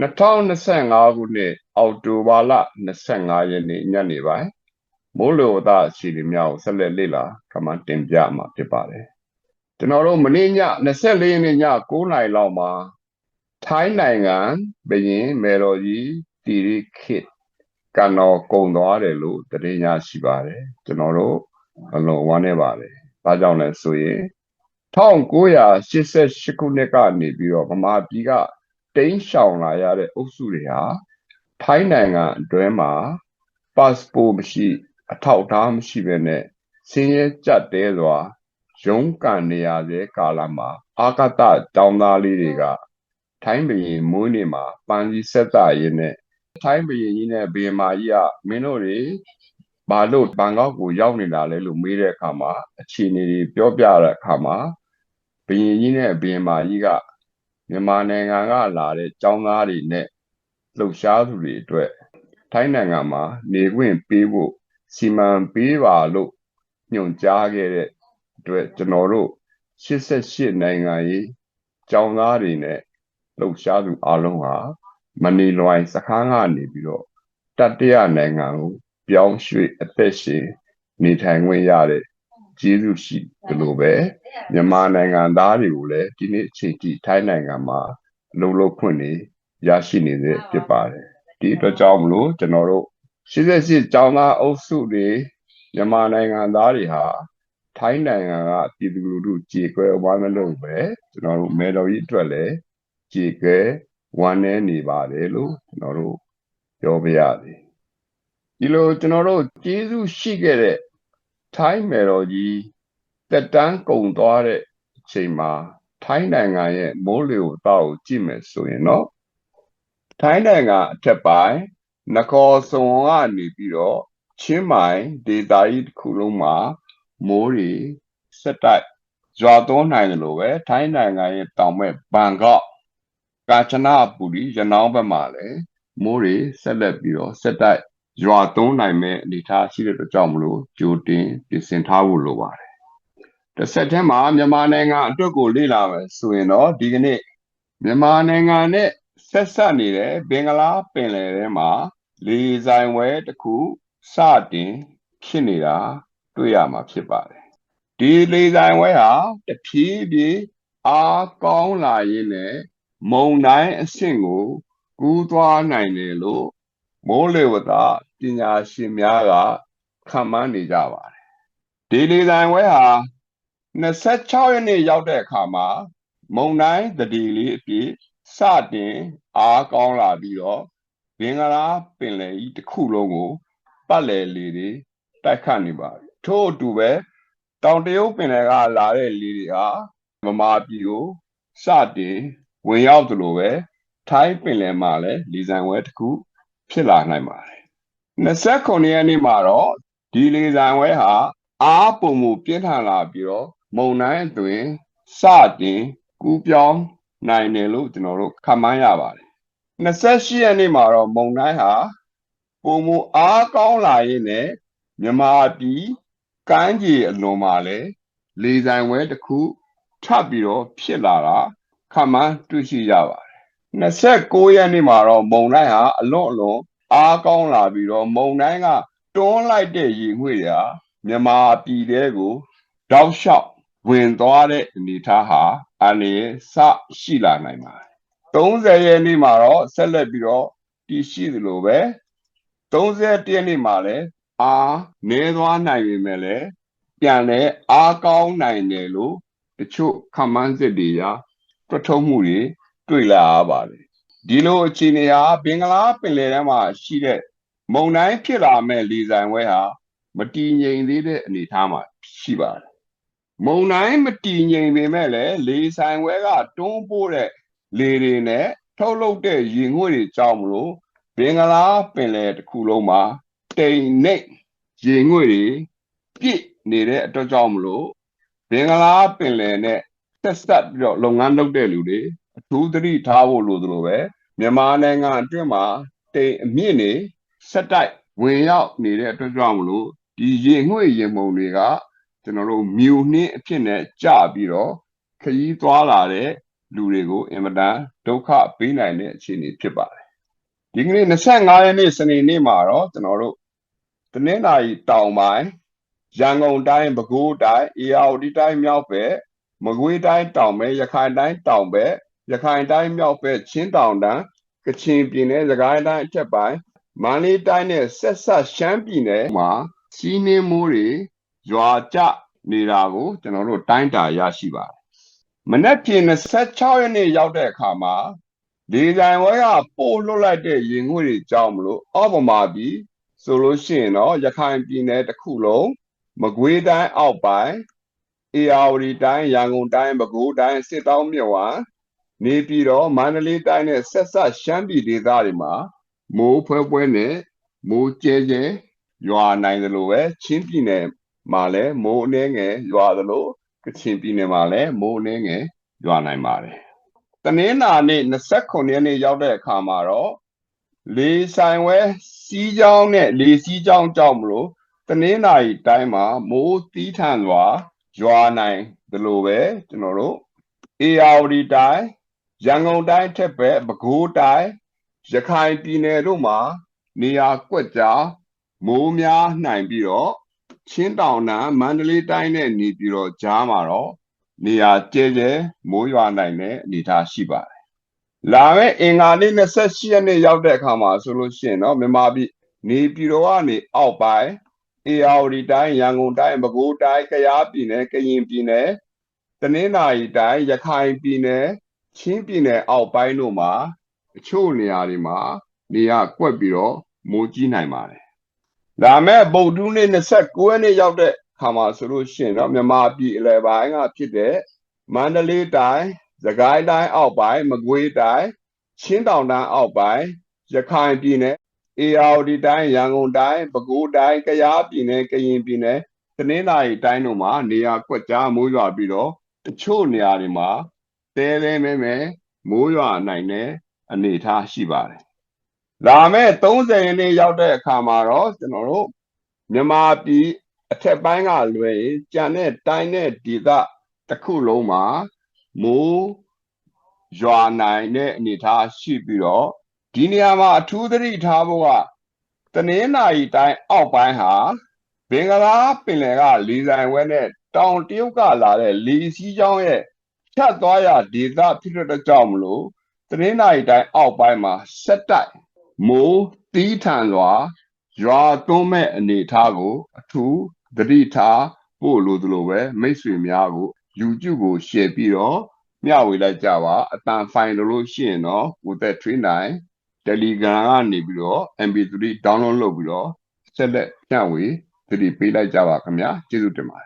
2025ခုနှစ်အောက်တိုဘာလ25ရက်နေ့ညနေပိုင်းမိုးလေဝသအခြေအနေများကိုဆက်လက်လေ့လာခမန်းတင်ပြမှာဖြစ်ပါတယ်။ကျွန်တော်တို့မနေ့ည24ရက်နေ့ည9နာရီလောက်မှာထိုင်းနိုင်ငံဘရင်မေတော်ကြီးတီရီခေတ်ကံတော်ကုံသွားတယ်လို့သတင်းရရှိပါတယ်။ကျွန်တော်တို့အလုံးဝမ်းနေပါတယ်။ဒါကြောင့်လဲဆိုရင်1988ခုနှစ်ကနေပြီးတော့ဗမာပြည်က တိမ်းရှောင်လာရတဲ့အုပ်စုတွေဟာထိုင်းနိုင်ငံအတွင်းမှာ passport မရှိ အထောက်အထားမရှိဘဲနဲ့ဆင်းရဲကြက်တဲစွာရုန်းကန်နေရတဲ့ကာလမှာ အာကတတောင်းသားလေးတွေကထိုင်းဘရင်မွေးနေ့မှာပန်းကြီးဆက်တာရင်းနဲ့ထိုင်းဘရင်ကြီးနဲ့ဘရင်မကြီးကမင်းတို့တွေဘာလို့ဘန်ကောက်ကိုရောက်နေတာလဲလို့မေးတဲ့အခါမှာအခြေအနေတွေပြောပြတဲ့အခါမှာဘရင်ကြီးနဲ့ဘရင်မကြီးက မြန်မာနိုင်ငံကလာတဲ့ចောင်းသားတွေနဲ့လှုပ်ရှားသူတွေအတွက်ထိုင်းနိုင်ငံမှာနေခွင့်ပေးဖို့စီမံပေးပါလို့ညွှန်ကြားခဲ့တဲ့အတွက်ကျွန်တော်တို့88နိုင်ငံရေးចောင်းသားတွေနဲ့လှုပ်ရှားသူအလုံးဟာမနီလွိုင်းစခန်းကနေပြီးတော့တတိယနိုင်ငံကိုပြောင်းရွှေ့အသက်ရှင်နေထိုင်ခွင့်ရတဲ့ ကျေးဇူးရှိဒီလိုပဲမြန်မာနိုင်ငံသားတွေကိုလည်းဒီနေ့အချိန်ထိထိုင်းနိုင်ငံမှာအလုပ်လုပ်ခွင့်နေရရှိနေတဲ့ဖြစ်ပါတယ်ဒီအတွက်ကြောင့်မလို့ကျွန်တော်တို့88ကျောင်းသားအုပ်စုတွေမြန်မာနိုင်ငံသားတွေဟာထိုင်းနိုင်ငံကပြည်သူလူထုကြေကွဲဝမ်းမလို့ပဲကျွန်တော်တို့မဲတော်ကြီးအတွက်လည်းကြေကွဲဝမ်းနေနေပါတယ်လို့ကျွန်တော်တို့ပြောပြရစီဒီလိုကျွန်တော်တို့ကျေးဇူးရှိခဲ့တဲ့ ထိုင်းမယ်တော်ကြီးတက်တန်းကုံသွားတဲ့အချိန်မှာထိုင်းနိုင်ငံရဲ့မိုးလေဝသကိုကြည့်မယ်ဆိုရင်တော့ထိုင်းနိုင်ငံအထက်ပိုင်းနကောစွန်ကနေပြီးတော့ချင်းမိုင်ဒေသကြီးတစ်ခုလုံးမှာမိုးတွေဆက်တိုက်ရွာသွန်းနိုင်တယ်လို့ပဲထိုင်းနိုင်ငံရဲ့တောင်ဘက်ဘန်ကောက်ကာချနာပူရီရနောင်းဘက်မှာလည်းမိုးတွေဆက်လက်ပြီးတော့ဆက်တိုက် ရွာသွန်းနိုင်မဲ့အနေအထားရှိတဲ့အတွက်ကြောင့်မလို့ကြိုတင်ပြင်ဆင်ထားဖို့လိုပါတယ်။တစ်ဆက်တည်းမှာမြန်မာနိုင်ငံအတွက်ကိုလေ့လာမယ်ဆိုရင်တော့ဒီကနေ့မြန်မာနိုင်ငံနဲ့ဆက်ဆက်နေတဲ့ဘင်္ဂလားပင်လယ်ထဲမှာလေဆိုင်ဝဲတစ်ခုစတင်ဖြစ်နေတာတွေ့ရမှာဖြစ်ပါတယ်။ဒီလေဆိုင်ဝဲဟာတဖြည်းဖြည်းအားကောင်းလာရင်းနဲ့မုံတိုင်းအဆင့်ကိုကူးသွားနိုင်တယ်လို့ မိုးလေဝသပညာရှင်များကခန့်မှန်းနေကြပါတယ်။ဒီလေဆိုင်ဝဲဟာ26ရက်နေ့ရောက်တဲ့အခါမှာမုံတိုင်းတတိလေးအပြည့်စတင်အားကောင်းလာပြီးတော့ဘင်္ဂလားပင်လယ်ကြီးတစ်ခုလုံးကိုပတ်လည်လေတွေတိုက်ခတ်နေပါပြီထို့အတူပဲတောင်တရုတ်ပင်လယ်ကလာတဲ့လေတွေဟာမမာပြည်ကိုစတင်ဝင်ရောက်သလိုပဲထိုင်းပင်လယ်မှာလည်းလေဆံဝဲတစ်ခု ဖြစ်လာနိုင်ပါတယ်29ရက်နေ့မှာတော့ဒီလေဆံဝဲဟာအားပုံမှုပြင်းထန်လာပြီးတော့မုန်တိုင်းအတွင်းစတင်ကူးပြောင်းနိုင်တယ်လို့ကျွန်တော်တို့ခန့်မှန်းရပါတယ်28ရက်နေ့မှာတော့မုံတိုင်းဟာပုံမအားကောင်းလာရင်းနဲ့မြမာပြည်ကမ်းခြေအလွန်မှာလဲလေဆိုင်ဝဲတစ်ခုထပ်ပြီးတော့ဖြစ်လာတာခန့်မှန်းတွေ့ရှိရပါတယ် 29ရက်နေ့မှာတော့မုံတိုင်းဟာအလွန်အလွန်အားကောင်းလာပြီးတော့မုံတိုင်းကတွန်းလိုက်တဲ့ရေငွေ့ရာမြမာပြည်တဲကိုတောက်လျှောက်ဝင်သွားတဲ့အနေအထားဟာအနေစရှိလာနိုင်ပါတယ်30ရက်နေ့မှာတော့ဆက်လက်ပြီးတော့တည်ရှိသလိုပဲ31ရက်နေ့မှာလည်းအားနေသွားနိုင်ပေမဲ့လည်းပြန်လဲအားကောင်းနိုင်တယ်လို့တချို့ခမန်းစစ်တွေရာတွတ်ထုံးမှုတွေ တွေ့လာရပါတယ်ဒီလိုအခြေအနေဟာဘင်္ဂလားပင်လယ်ထဲမှာရှိတဲ့မုန်တိုင်းဖြစ်လာမဲ့လေဆိုင်ဝဲဟာမတည်ငြိမ်သေးတဲ့အနေအထားမှာရှိပါတယ်မုံတိုင်းမတည်ငြိမ်ပေမဲ့လည်းလေဆိုင်ဝဲကတွန်းပို့တဲ့လေတွေနဲ့ထုတ်လုပ်တဲ့ရေငွေ့တွေကြောင့်မလို့ဘင်္ဂလားပင်လယ်တစ်ခုလုံးမှာတိမ်နှိပ်ရေငွေ့တွေပြည့်နေတဲ့အတွက်ကြောင့်မလို့ဘင်္ဂလားပင်လယ်နဲ့ဆက်ဆက်ပြီးတော့လုပ်ငန်းလုပ်တဲ့လူတွေ အထူးသတိထားဖို့လိုသလိုပဲမြန်မာနိုင်ငံအတွင်းမှာတိမ်အမြင့်နေဆက်တိုက်ဝင်ရောက်နေတဲ့အတွက်ကြောင့်မလို့ဒီရေငွေ့ရေမှုန်တွေကကျွန်တော်တို့မြူနှင်းအဖြစ်နဲ့ကြပြီးတော့ခရီးသွားလာတဲ့လူတွေကိုအင်မတန်ဒုက္ခပေးနိုင်တဲ့အခြေအနေဖြစ်ပါတယ်ဒီကနေ့25ရက်နေ့စနေနေ့မှာတော့ကျွန်တော်တို့တနင်္လာရီတောင်ပိုင်းရန်ကုန်တိုင်းပဲခူးတိုင်းအေရဝတီတိုင်းမြောက်ဘက်မကွေးတိုင်းတောင်ဘက်ရခိုင်တိုင်းတောင်ဘက် ရခိုင်တိုင်းမြောက်ဘက်ချင်းတောင်တန်းကချင်ပြည်နယ်စကိုင်းတိုင်းအထက်ပိုင်းမန္တလေးတိုင်းနဲ့ဆက်ဆက်ရှမ်းပြည်နယ်မှာစီးနှင်းမိုးတွေရွာကျနေတာကိုကျွန်တော်တို့တိုင်းတာရရှိပါတယ်မနေ့ပြင်26ရက်နေ့ရောက်တဲ့အခါမှာဒီဇိုင်ဝဲကပို့လွတ်လိုက်တဲ့ရင်ငွေတွေကြောင်းမလို့အောက်ပမာပြီးဆိုလို့ရှိရင်တော့ရခိုင်ပြည်နယ်တစ်ခုလုံးမကွေးတိုင်းအောက်ပိုင်းအေရဝတီတိုင်းရန်ကုန်တိုင်းပဲခူးတိုင်းစစ်တောင်းမြစ်ဝါ နေပြည်တော်မန္တလေးတိုင်းနဲ့ဆက်ဆက်ရှမ်းပြည်ဒေသတွေမှာမိုးဖွဲဖွဲနဲ့မိုးကျဲကျဲရွာနိုင်တယ်လို့ပဲချင်းပြည်နယ်မှာလည်းမိုးအနှဲငယ်ရွာတယ်လို့ကချင်ပြည်နယ်မှာလည်းမိုးအနှဲငယ်ရွာနိုင်ပါတယ်တနင်္လာနေ့29ရက်နေ့ရောက်တဲ့အခါမှာတော့လေဆိုင်ဝဲစီးကြောင်းနဲ့လေစီးကြောင်းကြောင့်မလို့တနင်္လာရီတိုင်းမှာမိုးတီးထန်စွာရွာနိုင်တယ်လို့ပဲကျွန်တော်တို့အေရဝတီတိုင်း ရန်ကုန်တိုင်းထက်ပဲပဲခူးတိုင်းရခိုင်ပြည်နယ်တို့မှာနေရာကွက်ကြားမိုးများနိုင်ပြီးတော့ချင်းတောင်နာမန္တလေးတိုင်းနဲ့နေပြီးတော့ကြားမှာတော့နေရာကျဲကျဲမိုးရွာနိုင်တဲ့အနေအထားရှိပါတယ်။လာမယ့်အင်္ဂါနေ့28ရက်နေ့ရောက်တဲ့အခါမှာဆိုလို့ရှိရင်တော့မြန်မာပြည်နေပြည်တော်ကနေအောက်ပိုင်းအေရဝတီတိုင်းရန်ကုန်တိုင်းပဲခူးတိုင်းကယားပြည်နယ်ကရင်ပြည်နယ်တနင်္သာရီတိုင်းရခိုင်ပြည်နယ် ချင်းပြည်နယ်အောက်ပိုင်းတို့မှာအချို့နေရာတွေမှာနေရာကွက်ပြီးတော့မိုးကြီးနိုင်ပါတယ်။ဒါမဲ့ဗုဒ္ဓနေ့29ရက်နေ့ရောက်တဲ့ခါမှာဆိုလို့ရှိရင်တော့မြန်မာပြည်အလယ်ပိုင်းကဖြစ်တဲ့မန္တလေးတိုင်းစကိုင်းတိုင်းအောက်ပိုင်းမကွေးတိုင်းချင်းတောင်တန်းအောက်ပိုင်းရခိုင်ပြည်နယ်အေရဝတီတိုင်းရန်ကုန်တိုင်းပဲခူးတိုင်းကယားပြည်နယ်ကရင်ပြည်နယ်တနင်္သာရီတိုင်းတို့မှာနေရာကွက်ကြားမိုးရွာပြီးတော့တချို့နေရာတွေမှာ တဲတဲမဲမဲမိုးရွာနိုင်တဲ့အနေအထားရှိပါတယ်။လာမဲ့30ရက်နေ့ရောက်တဲ့အခါမှာတော့ကျွန်တော်တို့မြန်မာပြည်အထက်ပိုင်းကလွယ်ရင်ကြံတဲ့တိုင်းတဲ့ဒေသတစ်ခုလုံးမှာမိုးရွာနိုင်တဲ့အနေအထားရှိပြီးတော့ဒီနေရာမှာအထူးသတိထားဖို့ကတနင်္လာရီတိုင်းအောက်ပိုင်းဟာဘင်္ဂလားပင်လယ်ကလေဆိုင်ဝဲနဲ့တောင်တရုတ်ကလာတဲ့လေစီးကြောင်းရဲ့ ဖြတ်သွားရဒေသဖြစ်တဲ့ကြောင့်မလို့တနင်္လာရီတိုင်းအောက်ပိုင်းမှာဆက်တိုက်မိုးတီးထန်စွာရွာသွန်းမဲ့အနေအထားကို အထူးသတိထားဖို့လိုသလိုပဲမိတ်ဆွေများကို YouTube ကို share ပြီးတော့မျှဝေလိုက်ကြပါအတန်ဖိုင်လို့လို့ရှိရင်တော့ကိုသက်ထွေးနိုင် Telegram ကနေပြီးတော့ MP3 download လုပ်ပြီးတော့ဆက်လက်မျှဝေသတိပေးလိုက်ကြပါခင်ဗျာကျေးဇူးတင်ပါတယ်